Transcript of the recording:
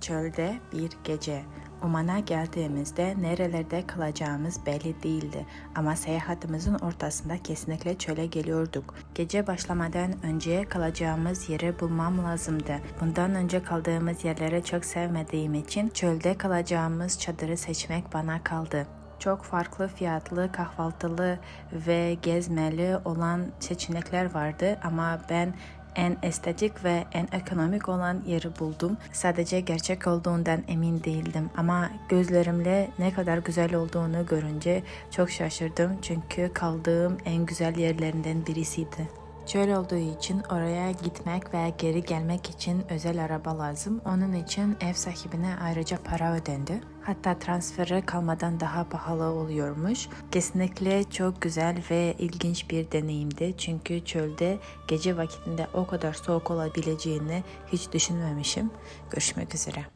Çölde bir gece. Oman'a geldiğimizde nerelerde kalacağımız belli değildi ama seyahatimizin ortasında kesinlikle çöle geliyorduk. Gece başlamadan önce kalacağımız yeri bulmam lazımdı. Bundan önce kaldığımız yerleri çok sevmediğim için çölde kalacağımız çadırı seçmek bana kaldı. Çok farklı fiyatlı, kahvaltılı ve gezmeli olan seçenekler vardı ama ben en estetik ve en ekonomik olan yeri buldum. Sadece gerçek olduğundan emin değildim ama gözlerimle ne kadar güzel olduğunu görünce çok şaşırdım çünkü kaldığım en güzel yerlerinden birisiydi. Çöl olduğu için oraya gitmek ve geri gelmek için özel araba lazım. Onun için ev sahibine ayrıca para ödendi. Hatta transferi kalmadan daha pahalı oluyormuş. Kesinlikle çok güzel ve ilginç bir deneyimdi. Çünkü çölde gece vakitinde o kadar soğuk olabileceğini hiç düşünmemişim. Görüşmek üzere.